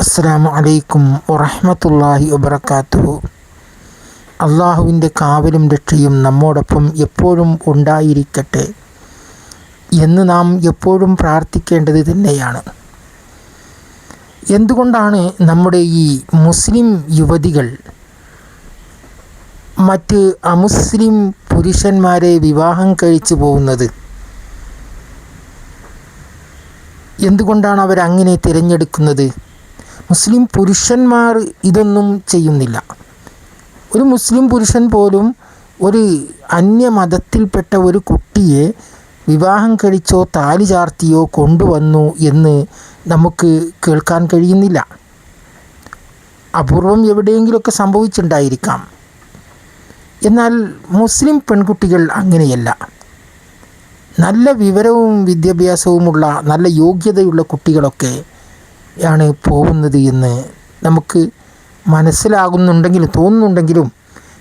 അസ്സാം അലൈക്കും വറഹമത്തല്ലാഹി വബർക്കാത്തു അള്ളാഹുവിന്റെ കാവലും രക്ഷയും നമ്മോടൊപ്പം എപ്പോഴും ഉണ്ടായിരിക്കട്ടെ എന്ന് നാം എപ്പോഴും പ്രാർത്ഥിക്കേണ്ടത് തന്നെയാണ്. എന്തുകൊണ്ടാണ് നമ്മുടെ ഈ മുസ്ലിം യുവതികൾ മറ്റ് അമുസ്ലിം പുരുഷന്മാരെ വിവാഹം കഴിച്ചു പോകുന്നത്? എന്തുകൊണ്ടാണ് അവരങ്ങനെ തിരഞ്ഞെടുക്കുന്നത്? മുസ്ലിം പുരുഷന്മാർ ഇതൊന്നും ചെയ്യുന്നില്ല. ഒരു മുസ്ലിം പുരുഷൻ പോലും ഒരു അന്യമതത്തിൽപ്പെട്ട ഒരു കുട്ടിയെ വിവാഹം കഴിച്ചോ താലി ചാർത്തിയോ കൊണ്ടുവന്നു എന്ന് നമുക്ക് കേൾക്കാൻ കഴിയുന്നില്ല. അപൂർവം എവിടെയെങ്കിലുമൊക്കെ സംഭവിച്ചിട്ടുണ്ടായിരിക്കാം. എന്നാൽ മുസ്ലിം പെൺകുട്ടികൾ അങ്ങനെയല്ല. നല്ല വിവരവും വിദ്യാഭ്യാസവുമുള്ള നല്ല യോഗ്യതയുള്ള കുട്ടികളൊക്കെ ആണ് പോകുന്നത് എന്ന് നമുക്ക് മനസ്സിലാകുന്നുണ്ടെങ്കിലും തോന്നുന്നുണ്ടെങ്കിലും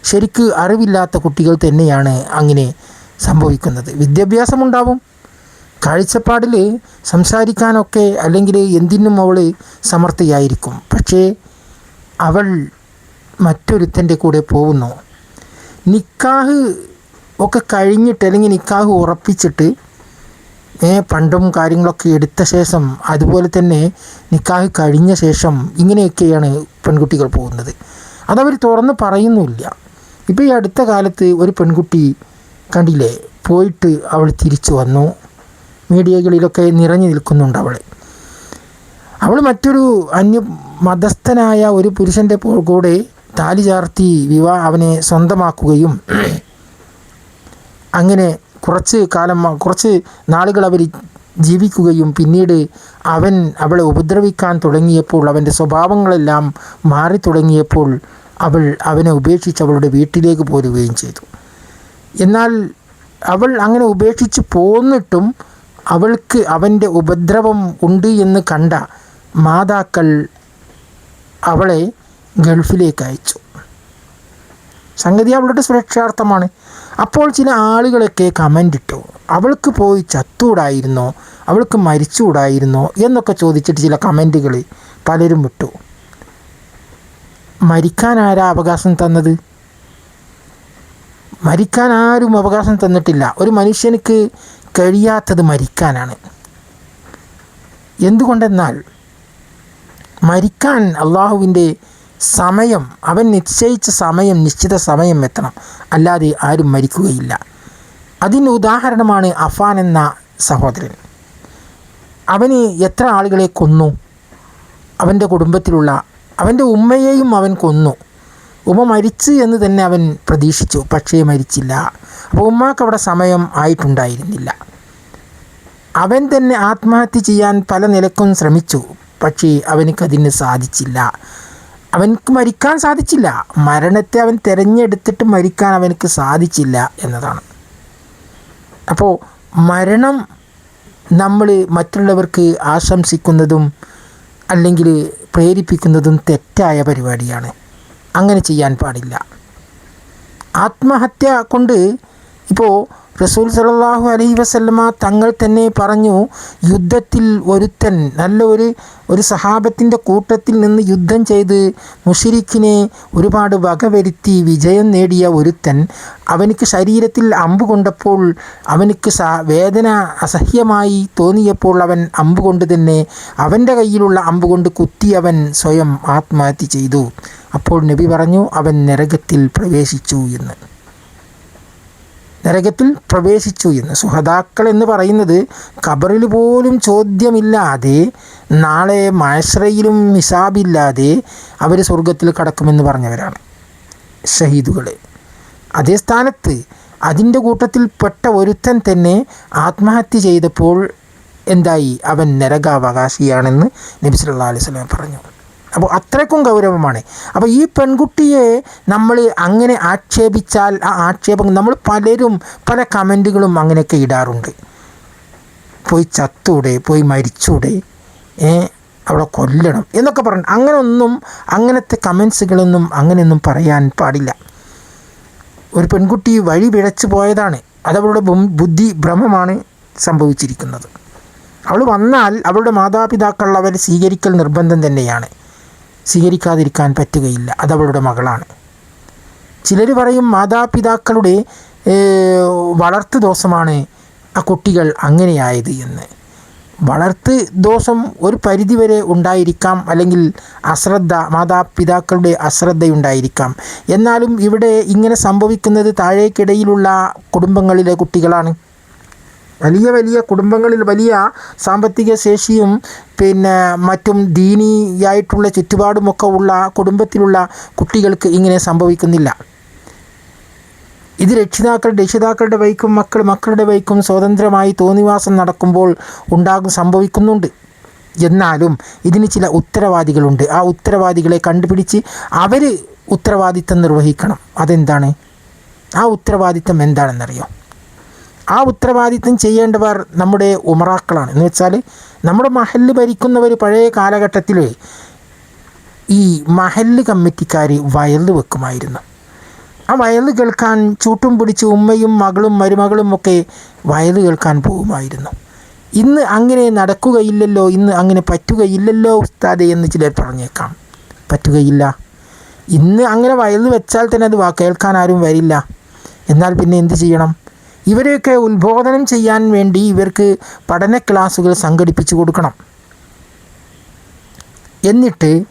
ശരിക്ക് അറിവില്ലാത്ത കുട്ടികൾ തന്നെയാണ് അങ്ങനെ സംഭവിക്കുന്നത്. വിദ്യാഭ്യാസമുണ്ടാവും. കാഴ്ചപ്പാടിൽ സംസാരിക്കാനൊക്കെ അല്ലെങ്കിൽ എന്തിനും അവൾ സമർത്ഥയായിരിക്കും. പക്ഷേ അവൾ മറ്റൊരുത്തന്റെ കൂടെ പോകുന്നു. നിക്കാഹ് ഒക്കെ കഴിഞ്ഞിട്ട് അല്ലെങ്കിൽ നിക്കാഹ് ഉറപ്പിച്ചിട്ട് പണ്ടും കാര്യങ്ങളൊക്കെ എടുത്ത ശേഷം അതുപോലെ തന്നെ നിക്കാഹ് കഴിഞ്ഞ ശേഷം ഇങ്ങനെയൊക്കെയാണ് പെൺകുട്ടികൾ പോകുന്നത്. അതവർ തുറന്ന് പറയുന്നുമില്ല. ഇപ്പോൾ ഈ അടുത്ത കാലത്ത് ഒരു പെൺകുട്ടി കണ്ടില്ലേ പോയിട്ട് അവൾ തിരിച്ചു വന്നു. മീഡിയകളിലൊക്കെ നിറഞ്ഞു നിൽക്കുന്നുണ്ട് അവൾ. അവൾ മറ്റൊരു അന്യ മതസ്ഥനായ ഒരു പുരുഷന്റെ കൂടെ താലി ചാർത്തി വിവാഹ അവനെ സ്വന്തമാക്കുകയും അങ്ങനെ കുറച്ച് കാലം കുറച്ച് നാളുകൾ അവർ ജീവിക്കുകയും പിന്നീട് അവൻ അവളെ ഉപദ്രവിക്കാൻ തുടങ്ങിയപ്പോൾ അവന്റെ സ്വഭാവങ്ങളെല്ലാം മാറി തുടങ്ങിയപ്പോൾ അവൾ അവനെ ഉപേക്ഷിച്ച് അവളുടെ വീട്ടിലേക്ക് പോരുകയും ചെയ്തു. എന്നാൽ അവൾ അങ്ങനെ ഉപേക്ഷിച്ച് പോന്നിട്ടും അവൾക്ക് അവന്റെ ഉപദ്രവം ഉണ്ട് എന്ന് കണ്ട മാതാക്കൾ അവളെ ഗൾഫിലേക്ക് അയച്ചു. സംഗതി അവളുടെ സുരക്ഷാർത്ഥമാണ്. അപ്പോൾ ചില ആളുകളൊക്കെ കമന്റ് ഇട്ടു. അവൾക്ക് പോയി ചത്തൂടായിരുന്നോ അവൾക്ക് മരിച്ചുകൂടായിരുന്നോ? എന്നൊക്കെ ചോദിച്ചിട്ട് ചില കമന്റുകൾ പലരും വിട്ടു മരിക്കാൻ ആരാ അവകാശം തന്നത്? മരിക്കാൻ ആരും അവകാശം തന്നിട്ടില്ല. ഒരു മനുഷ്യനക്ക് കഴിയാത്തത് മരിക്കാനാണ്. എന്തുകൊണ്ടെന്നാൽ മരിക്കാൻ അള്ളാഹുവിന്റെ സമയം അവൻ നിശ്ചയിച്ച സമയം നിശ്ചിത സമയം എത്തണം. അല്ലാതെ ആരും മരിക്കുകയില്ല. അതിന് ഉദാഹരണമാണ് അഫാൻ എന്ന സഹോദരൻ. അവന് എത്ര ആളുകളെ കൊന്നു? അവന്റെ കുടുംബത്തിലുള്ള അവന്റെ ഉമ്മയെയും അവൻ കൊന്നു. ഉമ്മ മരിച്ചു എന്ന് തന്നെ അവൻ പ്രതീക്ഷിച്ചു പക്ഷേ മരിച്ചില്ല. അപ്പോൾ ഉമ്മാക്ക് അവിടെ സമയം ആയിട്ടുണ്ടായിരുന്നില്ല. അവൻ തന്നെ ആത്മഹത്യ ചെയ്യാൻ പല നിലക്കും ശ്രമിച്ചു പക്ഷേ അവനക്കതിന് സാധിച്ചില്ല. അവനക്ക് മരിക്കാൻ സാധിച്ചില്ല. മരണത്തെ അവൻ തിരഞ്ഞെടുത്തിട്ട് മരിക്കാൻ അവനക്ക് സാധിച്ചില്ല എന്നതാണ്. അപ്പോൾ മരണം നമ്മൾ മറ്റുള്ളവർക്ക് ആശംസിക്കുന്നതും അല്ലെങ്കിൽ പ്രേരിപ്പിക്കുന്നതും തെറ്റായ പരിപാടിയാണ്. അങ്ങനെ ചെയ്യാൻ പാടില്ല. ആത്മഹത്യ കൊണ്ട് ഇപ്പോൾ റസൂൽ സലാഹു അലൈഹി വസല്ലമ തങ്ങൾ തന്നെ പറഞ്ഞു യുദ്ധത്തിൽ ഒരുത്തൻ നല്ല ഒരു ഒരു സഹാബത്തിന്റെ കൂട്ടത്തിൽ നിന്ന് യുദ്ധം ചെയ്ത് മുഷിരിക്കിനെ ഒരുപാട് വകവരുത്തി വിജയം നേടിയ ഒരുത്തൻ അവനിക്ക് ശരീരത്തിൽ അമ്പ് കൊണ്ടപ്പോൾ അവനിക്ക് വേദന അസഹ്യമായി തോന്നിയപ്പോൾ അവൻ അമ്പ് കൊണ്ട് തന്നെ അവന്റെ കയ്യിലുള്ള അമ്പ് കൊണ്ട് കുത്തി അവൻ സ്വയം ആത്മഹത്യ ചെയ്തു. അപ്പോൾ നബി പറഞ്ഞു അവൻ നരകത്തിൽ പ്രവേശിച്ചു എന്ന്. നരകത്തിൽ പ്രവേശിച്ചു എന്ന് സുഹതാക്കൾ എന്ന് പറയുന്നത് ഖബറിൽ പോലും ചോദ്യമില്ലാതെ നാളെ മഴശ്രയിലും ഹിസാബില്ലാതെ അവർ സ്വർഗത്തിൽ കടക്കുമെന്ന് പറഞ്ഞവരാണ് ഷഹീദുകൾ അതേ സ്ഥാനത്ത് അതിന്റെ കൂട്ടത്തിൽ പെട്ട ഒരുത്തൻ തന്നെ ആത്മഹത്യ ചെയ്തപ്പോൾ എന്തായി? അവൻ നരകാവകാശിയാണെന്ന് നബിസ് സല്ലല്ലാഹു അലൈഹി സ്വലം പറഞ്ഞു. അപ്പോൾ അത്രയ്ക്കും ഗൗരവമാണ്. അപ്പോൾ ഈ പെൺകുട്ടിയെ നമ്മൾ അങ്ങനെ ആക്ഷേപിച്ചാൽ ആ ആക്ഷേപം നമ്മൾ പലരും പല കമന്റുകളും അങ്ങനെയൊക്കെ ഇടാറുണ്ട്. പോയി ചത്തൂടെ പോയി മരിച്ചൂടെ ഏ അവിടെ കൊല്ലണം എന്നൊക്കെ പറഞ്ഞു അങ്ങനെയൊന്നും അങ്ങനത്തെ കമൻസുകളൊന്നും അങ്ങനെയൊന്നും പറയാൻ പാടില്ല. ഒരു പെൺകുട്ടി വഴി പിഴച്ചു പോയതാണ്. അതവളുടെ ബുദ്ധി ഭ്രമമാണ് സംഭവിച്ചിരിക്കുന്നത്. അവൾ വന്നാൽ അവളുടെ മാതാപിതാക്കൾ സ്വീകരിക്കൽ നിർബന്ധം തന്നെയാണ്. സ്വീകരിക്കാതിരിക്കാൻ പറ്റുകയില്ല. അതവളുടെ മകളാണ്. ചിലർ പറയും മാതാപിതാക്കളുടെ വളർത്ത് ദോഷമാണ് ആ കുട്ടികൾ അങ്ങനെയായത് എന്ന്. വളർത്ത് ദോഷം ഒരു പരിധിവരെ ഉണ്ടായിരിക്കാം അല്ലെങ്കിൽ അശ്രദ്ധ മാതാപിതാക്കളുടെ അശ്രദ്ധയുണ്ടായിരിക്കാം. എന്നാലും ഇവിടെ ഇങ്ങനെ സംഭവിക്കുന്നത് താഴേക്കിടയിലുള്ള കുടുംബങ്ങളിലെ കുട്ടികളാണ്. വലിയ വലിയ കുടുംബങ്ങളിൽ വലിയ സാമ്പത്തിക ശേഷിയും പിന്നെ മറ്റും ദീനിയായിട്ടുള്ള ചുറ്റുപാടുമൊക്കെ ഉള്ള കുടുംബത്തിലുള്ള കുട്ടികൾക്ക് ഇങ്ങനെ സംഭവിക്കുന്നില്ല. ഇത് രക്ഷിതാക്കൾ രക്ഷിതാക്കളുടെ വൈക്കും മക്കൾ മക്കളുടെ വൈക്കും സ്വതന്ത്രമായി തോന്നിവാസം നടക്കുമ്പോൾ ഉണ്ടാകും സംഭവിക്കുന്നുണ്ട്. എന്നാലും ഇതിന് ചില ഉത്തരവാദികളുണ്ട്. ആ ഉത്തരവാദികളെ കണ്ടുപിടിച്ച് അവർ ഉത്തരവാദിത്തം നിർവഹിക്കണം. അതെന്താണ്? ആ ഉത്തരവാദിത്തം എന്താണെന്നറിയോ? ആ ഉത്തരവാദിത്വം ചെയ്യേണ്ടവർ നമ്മുടെ ഉമറാക്കളാണ്. എന്ന് വെച്ചാൽ നമ്മുടെ മഹല്ല് ഭരിക്കുന്നവർ പഴയ കാലഘട്ടത്തിൽ ഈ മഹല്ല് കമ്മിറ്റിക്കാർ വയലിൽ വെക്കുമായിരുന്നു. ആ വയലിൽ കേൾക്കാൻ ചൂട്ടും പിടിച്ച് ഉമ്മയും മകളും മരുമകളും ഒക്കെ വയലിൽ കേൾക്കാൻ പോകുമായിരുന്നു. ഇന്ന് അങ്ങനെ നടക്കുകയില്ലല്ലോ ഇന്ന് അങ്ങനെ പറ്റുകയില്ലല്ലോ ഉസ്താദെ എന്ന് ചിലർ പറഞ്ഞേക്കാം. പറ്റുകയില്ല. ഇന്ന് അങ്ങനെ വയലിൽ വെച്ചാൽ തന്നെ അത് കേൾക്കാൻ ആരും വരില്ല. എന്നാൽ പിന്നെ എന്ത് ചെയ്യണം? ഇവരെയൊക്കെ ഉത്ബോധനം ചെയ്യാൻ വേണ്ടി ഇവർക്ക് പഠന ക്ലാസ്സുകൾ സംഘടിപ്പിച്ചു കൊടുക്കണം. എന്നിട്ട്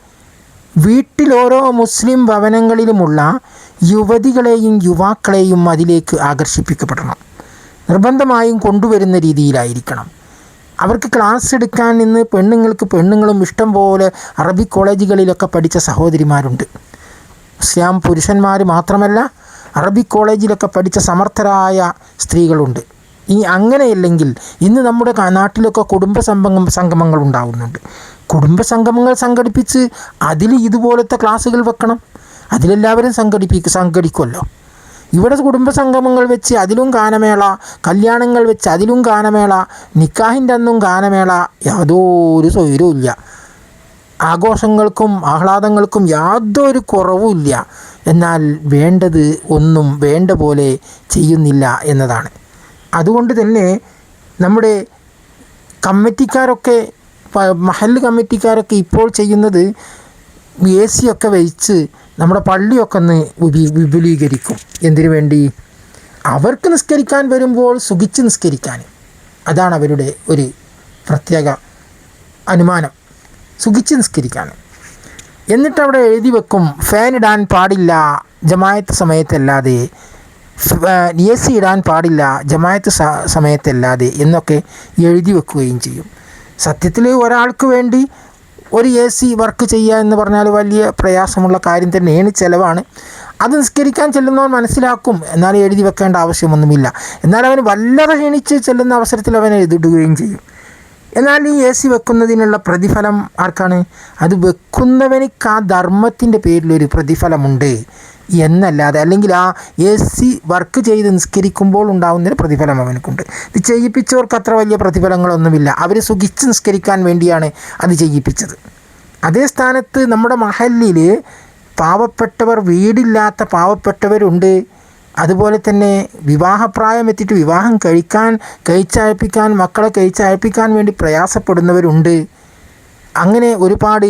വീട്ടിലോരോ മുസ്ലിം ഭവനങ്ങളിലുമുള്ള യുവതികളെയും യുവാക്കളെയും അതിലേക്ക് ആകർഷിപ്പിക്കപ്പെടണം. നിർബന്ധമായും കൊണ്ടുവരുന്ന രീതിയിലായിരിക്കണം. അവർക്ക് ക്ലാസ് എടുക്കാൻ നിന്ന് പെണ്ണുങ്ങൾക്ക് പെണ്ണുങ്ങളും ഇഷ്ടം പോലെ അറബി കോളേജുകളിലൊക്കെ പഠിച്ച സഹോദരിമാരുണ്ട്. ഇസ്ലാം പുരുഷന്മാർ മാത്രമല്ല അറബി കോളേജിലൊക്കെ പഠിച്ച സമർത്ഥരായ സ്ത്രീകളുണ്ട്. ഇനി അങ്ങനെയല്ലെങ്കിൽ ഇന്ന് നമ്മുടെ നാട്ടിലൊക്കെ കുടുംബ സംഗമം സംഗമങ്ങൾ ഉണ്ടാകുന്നുണ്ട് കുടുംബ സംഗമങ്ങൾ സംഘടിപ്പിച്ച് അതിൽ ഇതുപോലത്തെ ക്ലാസ്സുകൾ വെക്കണം. അതിലെല്ലാവരും സംഘടിപ്പിക്കും സംഘടിക്കുമല്ലോ ഇവിടെ കുടുംബ സംഗമങ്ങൾ വെച്ച് അതിലും ഗാനമേള കല്യാണങ്ങൾ വെച്ച് അതിലും ഗാനമേള നിക്കാഹിന്റെ അന്നും ഗാനമേള യാതൊരു സ്വൈരവും ഇല്ല ആഘോഷങ്ങൾക്കും ആഹ്ലാദങ്ങൾക്കും യാതൊരു കുറവുമില്ല. എന്നാൽ വേണ്ടത് ഒന്നും വേണ്ട പോലെ ചെയ്യുന്നില്ല എന്നതാണ്. അതുകൊണ്ട് തന്നെ നമ്മുടെ കമ്മിറ്റിക്കാരൊക്കെ മഹല്ല് കമ്മിറ്റിക്കാരൊക്കെ ഇപ്പോൾ ചെയ്യുന്നത് എ സി ഒക്കെ വെച്ച് നമ്മുടെ പള്ളിയൊക്കെ ഒന്ന് വിപു- വിപുലീകരിക്കും. എന്തിനു വേണ്ടി? അവർക്ക് നിസ്കരിക്കാൻ വരുമ്പോൾ സുഖിച്ച് നിസ്കരിക്കാൻ. അതാണ് അവരുടെ ഒരു പ്രത്യേക അനുമാനം. സുഖിച്ച് നിസ്കരിക്കാൻ. എന്നിട്ട് അവിടെ എഴുതി വെക്കും ഫാൻ ഇടാൻ പാടില്ല ജമായത്ത് സമയത്തല്ലാതെ. എ സി ഇടാൻ പാടില്ല ജമായത്ത് സമയത്തല്ലാതെ എന്നൊക്കെ എഴുതി വെക്കുകയും ചെയ്യും. സത്യത്തിൽ ഒരാൾക്ക് വേണ്ടി ഒരു എ സി വർക്ക് ചെയ്യുക എന്ന് പറഞ്ഞാൽ വലിയ പ്രയാസമുള്ള കാര്യം തന്നെയാണ് ചിലവാണ്. അത് നിസ്കരിക്കാൻ ചെല്ലുന്നവൻ മനസ്സിലാക്കും എന്നാൽ എഴുതി വെക്കേണ്ട ആവശ്യമൊന്നുമില്ല. എന്നാൽ അവന് വല്ലറ ക്ഷണിച്ച് ചെല്ലുന്ന അവസരത്തിൽ അവൻ എഴുതിടുകയും ചെയ്യും. എന്നാൽ ഈ എ സി വെക്കുന്നതിനുള്ള പ്രതിഫലം ആർക്കാണ്? അത് വെക്കുന്നവനിക്ക് ആ ധർമ്മത്തിന്റെ പേരിലൊരു പ്രതിഫലമുണ്ട് എന്നല്ലാതെ അല്ലെങ്കിൽ ആ എ സി വർക്ക് ചെയ്ത് നിസ്കരിക്കുമ്പോൾ ഉണ്ടാകുന്നൊരു പ്രതിഫലം അവനക്കുണ്ട്. ഇത് ചെയ്യിപ്പിച്ചവർക്ക് അത്ര വലിയ പ്രതിഫലങ്ങളൊന്നുമില്ല. അവർ സുഖിച്ച് നിസ്കരിക്കാൻ വേണ്ടിയാണ് അത് ചെയ്യിപ്പിച്ചത്. അതേ സ്ഥാനത്ത് നമ്മുടെ മഹല്ലിൽ പാവപ്പെട്ടവർ വീടില്ലാത്ത പാവപ്പെട്ടവരുണ്ട്. അതുപോലെ തന്നെ വിവാഹപ്രായം എത്തിയിട്ട് വിവാഹം കഴിക്കാൻ കഴിച്ചയപ്പിക്കാൻ മക്കളെ കഴിച്ചയപ്പിക്കാൻ വേണ്ടി പ്രയാസപ്പെടുന്നവരുണ്ട്. അങ്ങനെ ഒരുപാട്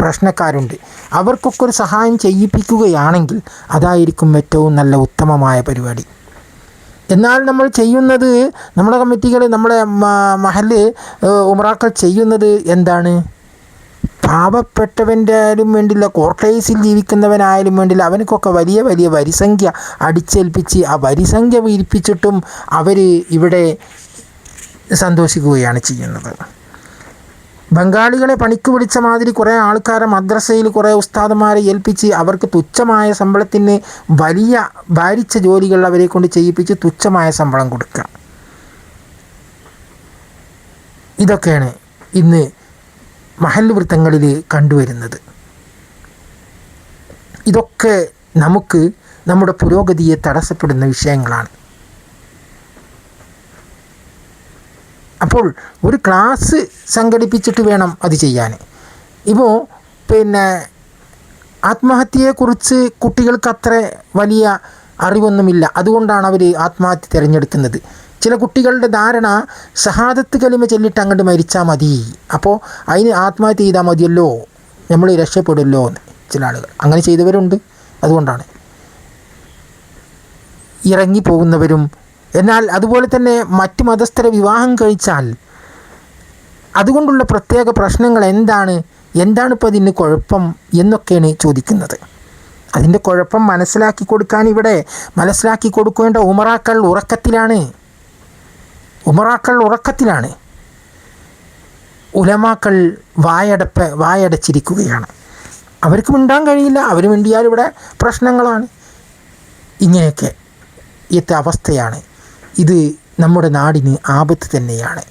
പ്രശ്നക്കാരുണ്ട്. അവർക്കൊക്കെ ഒരു സഹായം ചെയ്യിപ്പിക്കുകയാണെങ്കിൽ അതായിരിക്കും ഏറ്റവും നല്ല ഉത്തമമായ പരിപാടി. എന്നാൽ നമ്മൾ ചെയ്യുന്നത് നമ്മുടെ കമ്മിറ്റികൾ നമ്മുടെ മഹൽ ഉമറാക്കൾ ചെയ്യുന്നത് എന്താണ്? പാവപ്പെട്ടവന്റെ ആയാലും വേണ്ടില്ല കോർട്ടേഴ്സിൽ ജീവിക്കുന്നവനായാലും വേണ്ടില്ല അവനക്കൊക്കെ വലിയ വലിയ വരിസംഖ്യ അടിച്ചേൽപ്പിച്ച് ആ വരിസംഖ്യ വീരിപ്പിച്ചിട്ടും അവർ ഇവിടെ സന്തോഷിക്കുകയാണ് ചെയ്യുന്നത്. ബംഗാളികളെ പണിക്ക് വിളിച്ച മാതിരി കുറേ ആൾക്കാരെ മദ്രസയിൽ കുറേ ഉസ്താദന്മാരെ ഏൽപ്പിച്ച് അവർക്ക് തുച്ഛമായ ശമ്പളത്തിന് വലിയ ഭാരിച്ച ജോലികൾ അവരെ കൊണ്ട് ചെയ്യിപ്പിച്ച് തുച്ഛമായ ശമ്പളം കൊടുക്കുക. ഇതൊക്കെയാണ് ഇന്ന് മഹൽ വൃത്തങ്ങളിൽ കണ്ടുവരുന്നത്. ഇതൊക്കെ നമുക്ക് നമ്മുടെ പുരോഗതിയെ തടസ്സപ്പെടുന്ന വിഷയങ്ങളാണ്. അപ്പോൾ ഒരു ക്ലാസ് സംഘടിപ്പിച്ചിട്ട് വേണം അത് ചെയ്യാൻ ഇപ്പോൾ പിന്നെ ആത്മഹത്യയെക്കുറിച്ച് കുട്ടികൾക്ക് അത്ര വലിയ അറിവൊന്നുമില്ല. അതുകൊണ്ടാണ് അവർ ആത്മഹത്യ തിരഞ്ഞെടുക്കുന്നത്. ചില കുട്ടികളുടെ ധാരണ സഹാദത്ത് കലിമ ചൊല്ലിട്ട് അങ്ങോട്ട് മരിച്ചാൽ മതി. അപ്പോൾ അതിന് ആത്മഹത്യ ചെയ്താൽ മതിയല്ലോ. നമ്മൾ രക്ഷപ്പെടുമല്ലോ എന്ന് ചില ആളുകൾ. അങ്ങനെ ചെയ്തവരുണ്ട്. അതുകൊണ്ടാണ്. ഇറങ്ങിപ്പോകുന്നവരും എന്നാൽ അതുപോലെ തന്നെ മറ്റ് മതസ്ഥരെ വിവാഹം കഴിച്ചാൽ അതുകൊണ്ടുള്ള പ്രത്യേക പ്രശ്നങ്ങൾ എന്താണ്? എന്താണ് ഇപ്പോൾ കുഴപ്പം എന്നൊക്കെയാണ് ചോദിക്കുന്നത്. അതിന്റെ കുഴപ്പം മനസ്സിലാക്കി കൊടുക്കാൻ ഇവിടെ മനസ്സിലാക്കി കൊടുക്കേണ്ട ഉമറാക്കൾ ഉറക്കത്തിലാണ്. ഉമറാക്കൾ ഉറക്കത്തിലാണ്. ഉലമാക്കൾ വായടപ്പ് വായടച്ചിരിക്കുകയാണ്. അവർക്ക് മിണ്ടാൻ കഴിയില്ല. അവർ മിണ്ടിയാൽ ഇവിടെ പ്രശ്നങ്ങളാണ്. ഇങ്ങനെയൊക്കെ ഇത്തെ അവസ്ഥയാണ്. ഇത് നമ്മുടെ നാടിന് ആപത്ത് തന്നെയാണ്.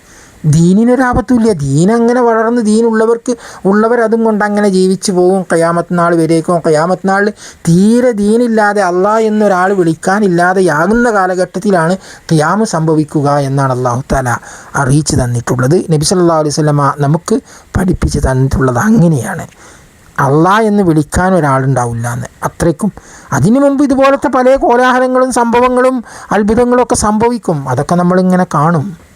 ദീനിനൊരാപത്തുമില്ല. ദീൻ അങ്ങനെ വളർന്ന് ദീനുള്ളവർക്ക് ഉള്ളവർ അതും കൊണ്ട് അങ്ങനെ ജീവിച്ചു പോകും. കയാമത്ത് നാൾ വരേക്കും. കയാമത്ത് നാളിൽ തീരെ ദീനില്ലാതെ അള്ളാ എന്നൊരാൾ വിളിക്കാനില്ലാതെയാകുന്ന കാലഘട്ടത്തിലാണ് ഖിയാമ് സംഭവിക്കുക എന്നാണ് അള്ളാഹു താല അറിയിച്ചു തന്നിട്ടുള്ളത്. നബി സല്ലാ അലൈഹി സ്വലമ നമുക്ക് പഠിപ്പിച്ച് തന്നിട്ടുള്ളത് അങ്ങനെയാണ്. അള്ളാ എന്ന് വിളിക്കാൻ ഒരാളുണ്ടാവില്ല എന്ന്. അത്രയ്ക്കും. അതിനു മുമ്പ് ഇതുപോലത്തെ പല കോലാഹലങ്ങളും സംഭവങ്ങളും അത്ഭുതങ്ങളും ഒക്കെ സംഭവിക്കും. അതൊക്കെ നമ്മളിങ്ങനെ കാണും.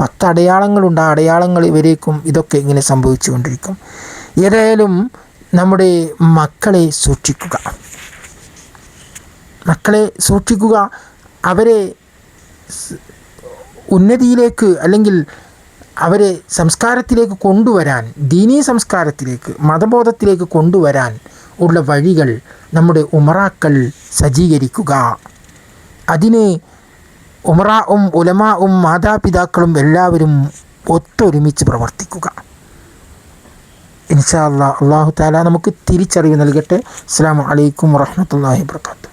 പത്ത് അടയാളങ്ങളുണ്ട് ആ അടയാളങ്ങൾ ഇവരേക്കും ഇതൊക്കെ ഇങ്ങനെ സംഭവിച്ചുകൊണ്ടിരിക്കും. ഏതായാലും നമ്മുടെ മക്കളെ സൂക്ഷിക്കുക. മക്കളെ സൂക്ഷിക്കുക. അവരെ ഉന്നതിയിലേക്ക് അല്ലെങ്കിൽ അവരെ സംസ്കാരത്തിലേക്ക് കൊണ്ടുവരാൻ ദീനീ സംസ്കാരത്തിലേക്ക് മതബോധത്തിലേക്ക് കൊണ്ടുവരാൻ ഉള്ള വഴികൾ നമ്മുടെ ഉമറാക്കൾ സജ്ജീകരിക്കുക. അതിന് ഉമറാവും ഉലമാവും മാതാപിതാക്കളും എല്ലാവരും ഒത്തൊരുമിച്ച് പ്രവർത്തിക്കുക. ഇൻഷാ അള്ളാഹു താല നമുക്ക് തിരിച്ചറിവ് നൽകട്ടെ. അസ്സാം വലൈക്കും വാഹമത്തല്ലാഹി വർക്കാത്തു